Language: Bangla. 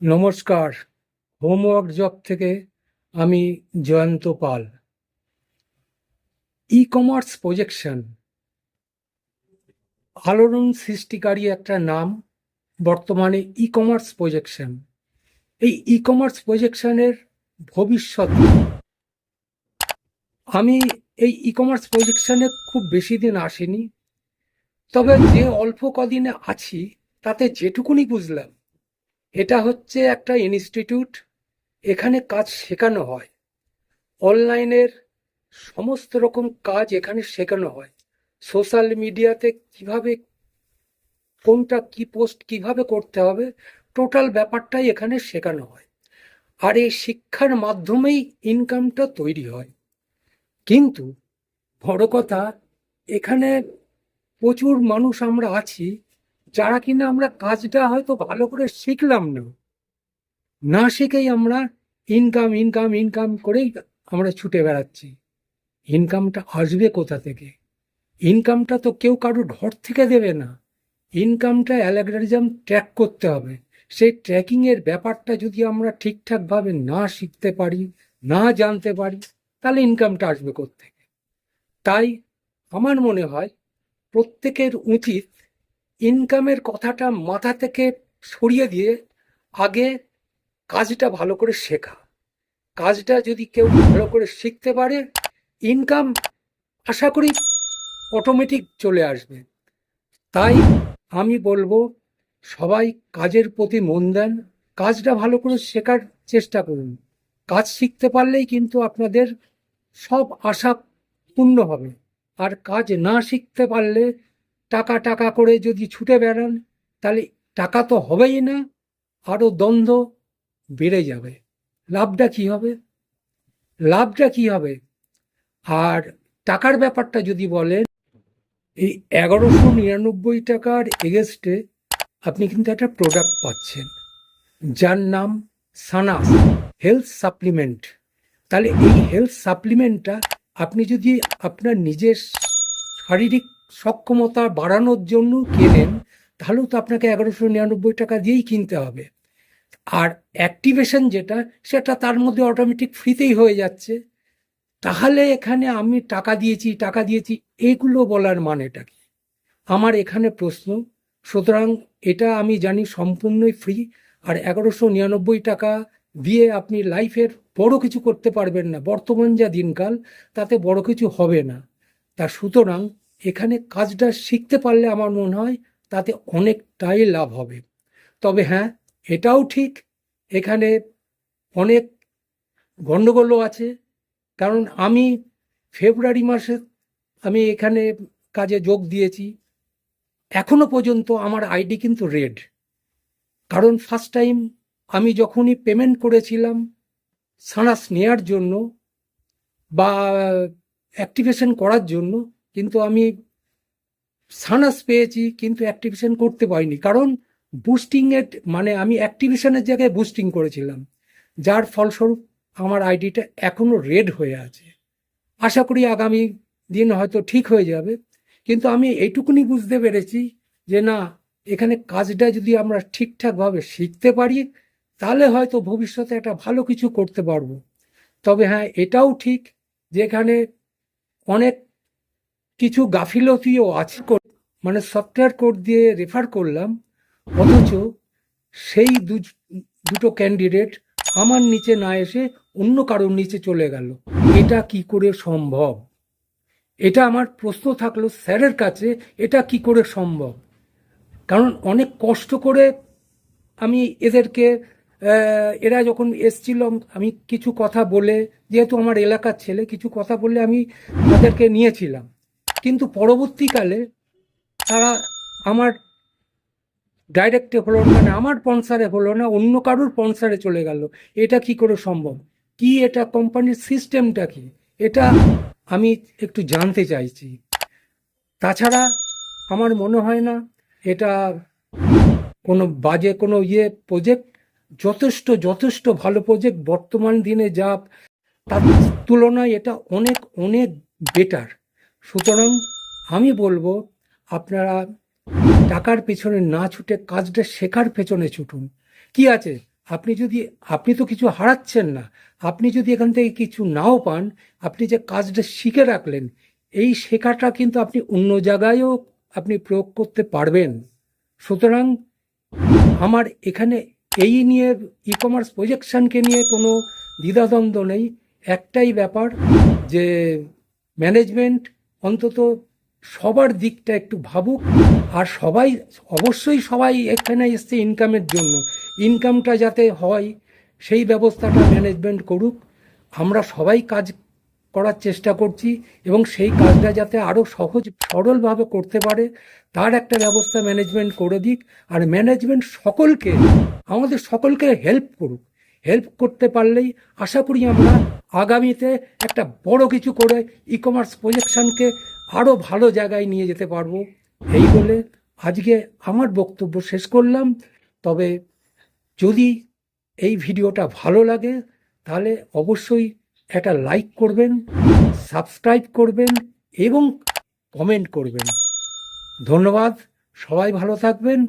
নমস্কার। হোমওয়ার্ক জব থেকে আমি Jayanta Pal. E commerce projection আলোড়ন সৃষ্টিকারী একটা নাম, বর্তমানে ই কমার্স প্রজেকশন এই ই কমার্স প্রজেকশনের ভবিষ্যৎ। আমি এই ই কমার্স প্রজেকশনে খুব বেশি দিন আসিনি, তবে যে অল্প কদিনে আছি, তাতে যেটুকুনি বুঝলাম এটা হচ্ছে একটা ইনস্টিটিউট, এখানে কাজ শেখানো হয়। অনলাইনের সমস্ত রকম কাজ এখানে শেখানো হয়। সোশ্যাল মিডিয়াতে কীভাবে কোনটা কি পোস্ট কীভাবে করতে হবে, টোটাল ব্যাপারটাই এখানে শেখানো হয়। আর এই শিক্ষার মাধ্যমেই ইনকামটা তৈরি হয়। কিন্তু বড় কথা, এখানে প্রচুর মানুষ আমরা আছি যারা কিনা আমরা কাজটা হয়তো ভালো করে শিখলাম না না শিখেই আমরা ইনকাম ইনকাম ইনকাম করেই আমরা ছুটে বেড়াচ্ছি। ইনকামটা আসবে কোথা থেকে? ইনকামটা তো কেউ কারোর ঘর থেকে দেবে না। ইনকামটা অ্যালগরিজম ট্র্যাক করতে হবে। সেই ট্র্যাকিংয়ের ব্যাপারটা যদি আমরা ঠিকঠাকভাবে না শিখতে পারি, না জানতে পারি, তাহলে ইনকামটা আসবে থেকে তাই আমার মনে হয় প্রত্যেকের উচিত ইনকামের কথাটা মাথা থেকে সরিয়ে দিয়ে আগে কাজটা ভালো করে শেখা। কাজটা যদি কেউ ভালো করে শিখতে পারে, ইনকাম আশা করি অটোমেটিক চলে আসবে। তাই আমি বলব, সবাই কাজের প্রতি মন দেন, কাজটা ভালো করে শেখার চেষ্টা করুন। কাজ শিখতে পারলেই কিন্তু আপনাদের সব আশা পূর্ণ হবে। আর কাজ না শিখতে পারলে টাকা টাকা করে যদি ছুটে বেড়ান, তাহলে টাকা তো হবেই না আরও দ্বন্দ্ব বেড়ে যাবে। লাভটা কি হবে? লাভটা কি হবে? আর টাকার ব্যাপারটা যদি বলেন, এই এগারোশো নিরানব্বই টাকার এগেস্টে আপনি কিন্তু একটা প্রোডাক্ট পাচ্ছেন, যার নাম সানাস হেলথ সাপ্লিমেন্ট। তাহলে এই হেলথ সাপ্লিমেন্টটা আপনি যদি আপনার নিজের শারীরিক সক্ষমতা বাড়ানোর জন্য কেনেন তাহলেও তো আপনাকে এগারোশো নিরানব্বই টাকা দিয়েই কিনতে হবে। আর অ্যাক্টিভেশন যেটা, সেটা তার মধ্যে অটোমেটিক ফ্রিতেই হয়ে যাচ্ছে। তাহলে এখানে আমি টাকা দিয়েছি টাকা দিয়েছি, এগুলো বলার মানেটা কি? আমার এখানে প্রশ্ন, সুতরাং এটা আমি জানি সম্পূর্ণই ফ্রি আর এগারোশো নিরানব্বই টাকা দিয়ে আপনি লাইফের বড় কিছু করতে পারবেন না। বর্তমান যা দিনকাল, তাতে বড় কিছু হবে না। তা সুতরাং এখানে কাজটা শিখতে পারলে আমার মনে হয় তাতে অনেকটাই লাভ হবে। তবে হ্যাঁ এটাও ঠিক, এখানে অনেক গণ্ডগোলও আছে। কারণ আমি ফেব্রুয়ারি মাসে আমি এখানে কাজে যোগ দিয়েছি। এখনও পর্যন্ত আমার আইডি কিন্তু রেড। কারণ ফার্স্ট টাইম আমি যখনই পেমেন্ট করেছিলাম সানাস নেয়ার জন্য বা অ্যাক্টিভেশন করার জন্য কিন্তু আমি সানাস পেয়েছি, কিন্তু অ্যাক্টিভেশন করতে পারিনি। কারণ বুস্টিংয়ের মানে আমি অ্যাক্টিভেশনের জায়গায় বুস্টিং করেছিলাম। যার ফলস্বরূপ আমার আইডিটা এখনও রেড হয়ে আছে। আশা করি আগামী দিন হয়তো ঠিক হয়ে যাবে। কিন্তু আমি এইটুকুনি বুঝতে পেরেছি যে না, এখানে কাজটা যদি আমরা ঠিকঠাকভাবে শিখতে পারি, তাহলে হয়তো ভবিষ্যতে একটা ভালো কিছু করতে পারব। তবে হ্যাঁ এটাও ঠিক যেখানে অনেক কিছু গাফিলতিও আছে মানে সফটওয়্যার কোড দিয়ে রেফার করলাম, অথচ সেই দুটো ক্যান্ডিডেট আমার নিচে না এসে অন্য কারোর নিচে চলে গেল। এটা কি করে সম্ভব? এটা আমার প্রশ্ন থাকল স্যারের কাছে, এটা কি করে সম্ভব? কারণ অনেক কষ্ট করে আমি এদেরকে এরা যখন এসছিল, আমি কিছু কথা বলে, যেহেতু আমার এলাকার ছেলে, কিছু কথা বলে আমি তাদেরকে নিয়েছিলাম। কিন্তু পরবর্তীকালে তারা আমার ডাইরেক্টে হলো মানে আমার পন্সারে হলো না, অন্য কারোর পন্সারে চলে গেল। এটা কি করে সম্ভব? কি এটা কোম্পানির সিস্টেমটা কি? এটা আমি একটু জানতে চাইছি। তাছাড়া আমার মনে হয় না এটা কোনো বাজে কোনো ইয়ে প্রজেক্ট যথেষ্ট যথেষ্ট ভালো প্রজেক্ট বর্তমান দিনে যা তার তুলনায় এটা অনেক অনেক বেটার সুতরাং আমি বলব, আপনারা টাকার পেছনে না ছুটে কাজটা শেখার পেছনে ছুটুন। কি আছে? আপনি যদি, আপনি তো কিছু হারাচ্ছেন না। আপনি যদি এখান থেকে কিছু নাও পান, আপনি যে কাজটা শিখে রাখলেন, এই শেখাটা কিন্তু আপনি অন্য জায়গায়ও আপনি প্রয়োগ করতে পারবেন। সুতরাং আমার এখানে এই নিয়ে ই কমার্স প্রজেকশনকে নিয়ে কোনো দ্বিধাদ্বন্দ্ব নেই। একটাই ব্যাপার যে ম্যানেজমেন্ট অন্তত সবার দিকটা একটু ভাবুক। আর সবাই, অবশ্যই সবাই এখানে এসছে ইনকামের জন্য। ইনকামটা যাতে হয়, সেই ব্যবস্থাটা ম্যানেজমেন্ট করুক। আমরা সবাই কাজ করার চেষ্টা করছি এবং সেই কাজটা যাতে আরও সহজ, সরলভাবে করতে পারে, তার একটা ব্যবস্থা ম্যানেজমেন্ট করে দিক। আর ম্যানেজমেন্ট সকলকে, আমাদের সকলকে হেল্প করুক। হেল্প করতে পারলেই আশা করি আমরা আগামীতে একটা বড় কিছু করে ই কমার্স প্রজেকশনকে আরও ভালো জায়গায় নিয়ে যেতে পারব। এই বলে আজকে আমার বক্তব্য শেষ করলাম। তবে যদি এই ভিডিওটা ভালো লাগে, তাহলে অবশ্যই একটা লাইক করবেন সাবস্ক্রাইব করবেন এবং কমেন্ট করবেন। ধন্যবাদ, সবাই ভালো থাকবেন।